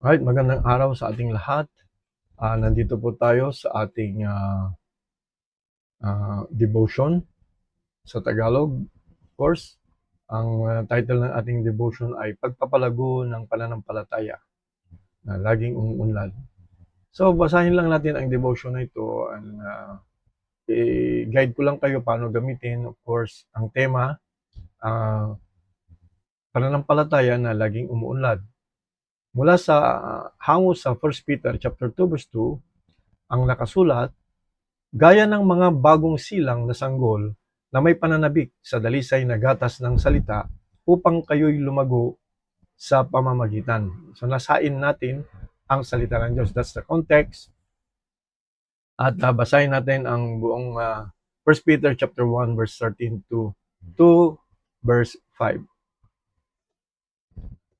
Alright, magandang araw sa ating lahat. Ah, nandito po tayo sa ating ah, ah, devotion sa Tagalog. Of course, ang ah, title ng ating devotion ay Pagpapalago ng Pananampalataya na laging umuunlad. So, basahin lang natin ang devotion na ito. And, ah, i-guide ko lang kayo paano gamitin. Of course, ang tema, ah, pananampalataya na laging umuunlad mula sa hango sa 1 Peter chapter 2 verse 2 ang nakasulat gaya ng mga bagong silang na sanggol na may pananabik sa dalisay na gatas ng salita upang kayo'y lumago sa pamamagitan. So nasain natin ang salita ng Diyos. That's the context. At uh, basahin natin ang buong uh, 1 Peter chapter 1 verse 13 to 2 verse 5.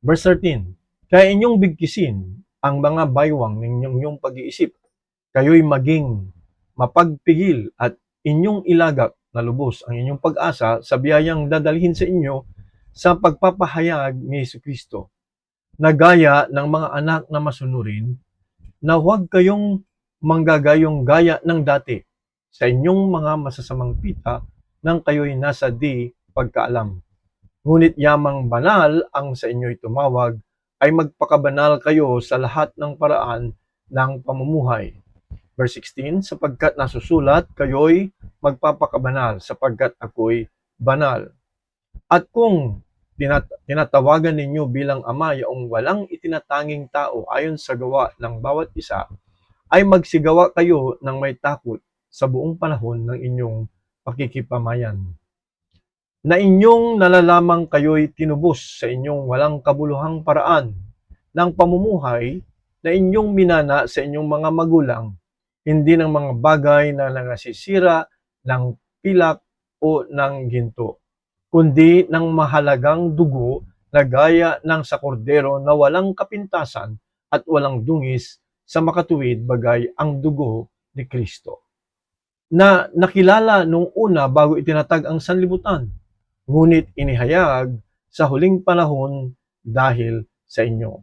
Verse 13. Kaya inyong bigkisin ang mga baywang ng inyong, pag-iisip. Kayo'y maging mapagpigil at inyong ilagak na lubos ang inyong pag-asa sa biyayang dadalhin sa inyo sa pagpapahayag ni Yesu Kristo. Na gaya ng mga anak na masunurin, na huwag kayong manggagayong gaya ng dati sa inyong mga masasamang pita nang kayo'y nasa di pagkaalam. Ngunit yamang banal ang sa inyo'y tumawag ay magpakabanal kayo sa lahat ng paraan ng pamumuhay. Verse 16, sapagkat nasusulat, kayo'y magpapakabanal sapagkat ako'y banal. At kung tinat- tinatawagan ninyo bilang ama yaong walang itinatanging tao ayon sa gawa ng bawat isa, ay magsigawa kayo ng may takot sa buong panahon ng inyong pakikipamayan na inyong nalalamang kayo'y tinubos sa inyong walang kabuluhang paraan ng pamumuhay na inyong minana sa inyong mga magulang, hindi ng mga bagay na nangasisira ng pilak o ng ginto, kundi ng mahalagang dugo na gaya ng sa kordero na walang kapintasan at walang dungis sa makatuwid bagay ang dugo ni Kristo. Na nakilala nung una bago itinatag ang sanlibutan ngunit inihayag sa huling panahon dahil sa inyo.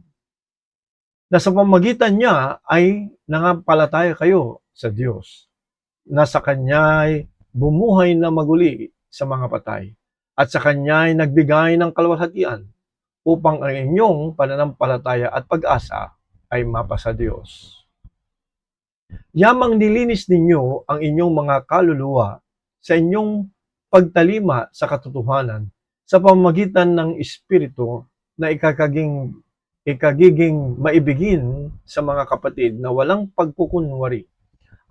Na sa pamagitan niya ay nangampalataya kayo sa Diyos, na sa Kanya ay bumuhay na maguli sa mga patay, at sa Kanya ay nagbigay ng kalwalhatian upang ang inyong pananampalataya at pag-asa ay mapasa Diyos. Yamang nilinis ninyo ang inyong mga kaluluwa sa inyong pagtalima sa katotohanan sa pamamagitan ng Espiritu na ikakaging ikagiging maibigin sa mga kapatid na walang pagkukunwari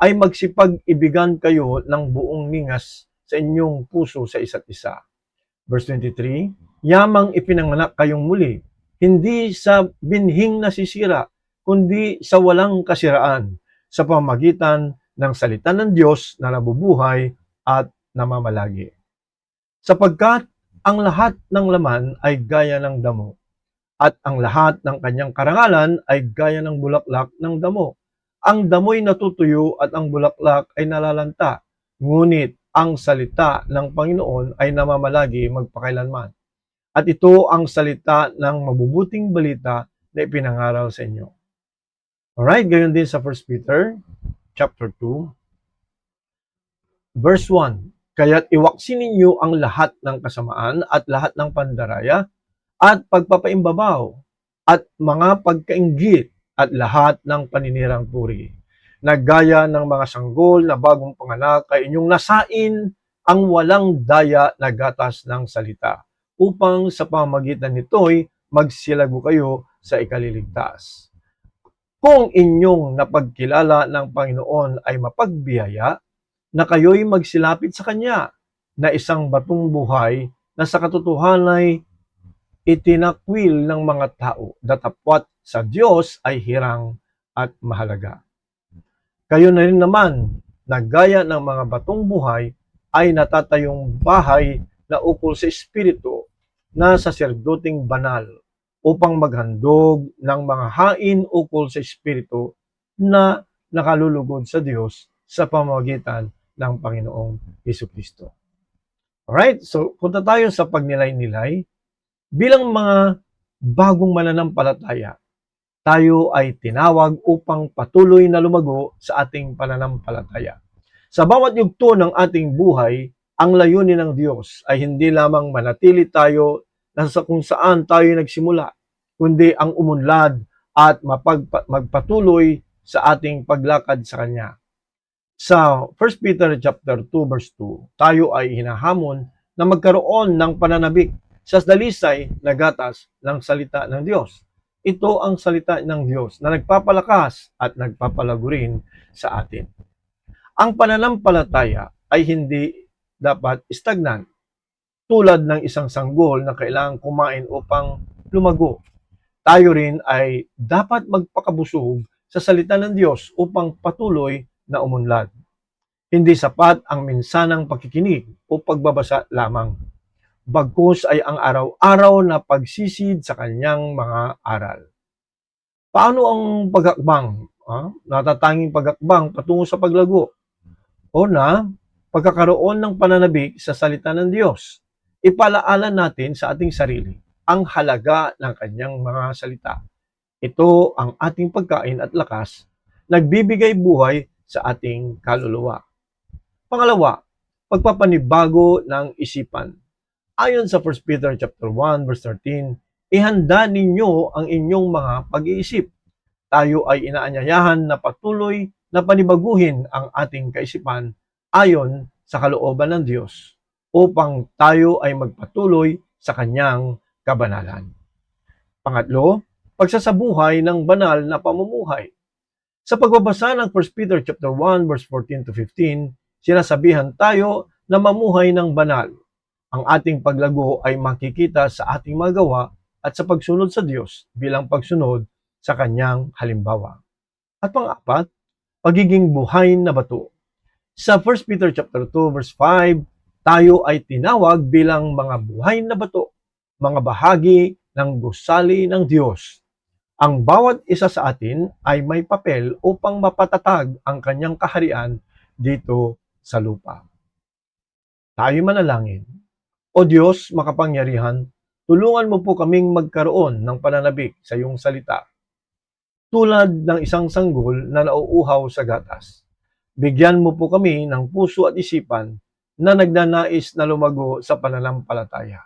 ay magsipag-ibigan kayo ng buong ningas sa inyong puso sa isa't isa. Verse 23, Yamang ipinanganak kayong muli, hindi sa binhing nasisira, kundi sa walang kasiraan, sa pamagitan ng salita ng Diyos na nabubuhay at namamalagi. Sapagkat ang lahat ng laman ay gaya ng damo, at ang lahat ng kanyang karangalan ay gaya ng bulaklak ng damo. Ang damoy natutuyo at ang bulaklak ay nalalanta, ngunit ang salita ng Panginoon ay namamalagi magpakailanman. At ito ang salita ng mabubuting balita na ipinangaral sa inyo. Alright, gayon din sa 1 Peter chapter 2, verse 1. Kaya't iwaksin ninyo ang lahat ng kasamaan at lahat ng pandaraya at pagpapaimbabaw at mga pagkaingit at lahat ng paninirang puri. Nagaya ng mga sanggol na bagong panganak ay inyong nasain ang walang daya na gatas ng salita upang sa pamagitan nito'y magsilago kayo sa ikaliligtas. Kung inyong napagkilala ng Panginoon ay mapagbiyaya, na kayo'y magsilapit sa Kanya na isang batong buhay na sa katotohanan ay itinakwil ng mga tao datapwat sa Diyos ay hirang at mahalaga. Kayo na rin naman na gaya ng mga batong buhay ay natatayong bahay na ukol sa Espiritu na sa serduting banal upang maghandog ng mga hain ukol sa Espiritu na nakalulugod sa Diyos sa pamamagitan ng Panginoong Yesu Kristo. Alright, so punta tayo sa pagnilay-nilay. Bilang mga bagong mananampalataya, tayo ay tinawag upang patuloy na lumago sa ating pananampalataya. Sa bawat yugto ng ating buhay, ang layunin ng Diyos ay hindi lamang manatili tayo nasa kung saan tayo nagsimula, kundi ang umunlad at mapagpa- magpatuloy sa ating paglakad sa Kanya. Sa 1 Peter chapter 2 verse 2, tayo ay hinahamon na magkaroon ng pananabik sa dalisay na gatas ng salita ng Diyos. Ito ang salita ng Diyos na nagpapalakas at nagpapalago rin sa atin. Ang pananampalataya ay hindi dapat stagnant tulad ng isang sanggol na kailangang kumain upang lumago. Tayo rin ay dapat magpakabusog sa salita ng Diyos upang patuloy na umunlad. Hindi sapat ang minsanang pakikinig o pagbabasa lamang. Bagkus ay ang araw-araw na pagsisid sa kanyang mga aral. Paano ang pagakbang? Ah, natatanging pagakbang patungo sa paglago. Una, pagkakaroon ng pananabik sa salita ng Diyos. Ipalaalan natin sa ating sarili ang halaga ng kanyang mga salita. Ito ang ating pagkain at lakas, nagbibigay buhay sa ating kaluluwa. Pangalawa, pagpapanibago ng isipan. Ayon sa 1 Peter chapter 1 verse 13, ihanda ninyo ang inyong mga pag-iisip. Tayo ay inaanyayahan na patuloy na panibaguhin ang ating kaisipan ayon sa kalooban ng Diyos upang tayo ay magpatuloy sa kanyang kabanalan. Pangatlo, pagsasabuhay ng banal na pamumuhay. Sa pagbabasa ng 1 Peter chapter 1 verse 14 to 15, sinasabihan tayo na mamuhay ng banal. Ang ating paglago ay makikita sa ating magawa at sa pagsunod sa Diyos bilang pagsunod sa kanyang halimbawa. At pang-apat, pagiging buhay na bato. Sa 1 Peter chapter 2 verse 5, tayo ay tinawag bilang mga buhay na bato, mga bahagi ng gusali ng Diyos. Ang bawat isa sa atin ay may papel upang mapatatag ang kanyang kaharian dito sa lupa. Tayo manalangin. O Diyos, makapangyarihan, tulungan mo po kaming magkaroon ng pananabik sa iyong salita. Tulad ng isang sanggol na nauuhaw sa gatas. Bigyan mo po kami ng puso at isipan na nagnanais na lumago sa pananampalataya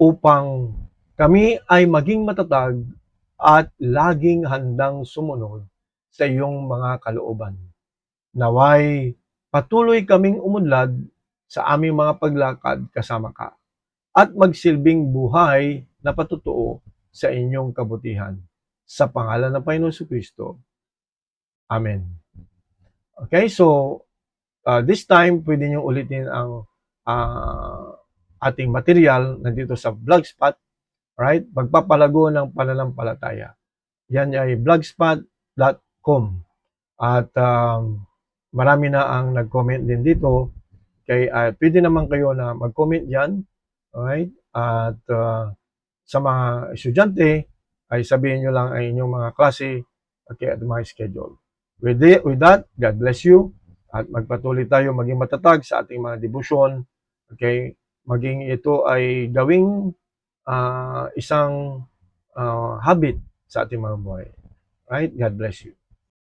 upang kami ay maging matatag at laging handang sumunod sa iyong mga kalooban. Naway patuloy kaming umunlad sa aming mga paglakad kasama ka at magsilbing buhay na patutuo sa inyong kabutihan. Sa pangalan ng Panginoon Kristo. Amen. Okay, so uh, this time pwede nyo ulitin ang uh, ating material nandito sa Blogspot. Right? Magpapalago ng pananampalataya. Yan ay blogspot.com. At um, marami na ang nag-comment din dito. Kay, uh, pwede naman kayo na mag-comment yan. Alright? At uh, sa mga estudyante, ay sabihin nyo lang ay inyong mga klase okay, at mga schedule. With, it, with that, God bless you. At magpatuloy tayo maging matatag sa ating mga devotion. Okay? Maging ito ay gawing uh, isang uh, habit sa ating mga buhay. Right? God bless you.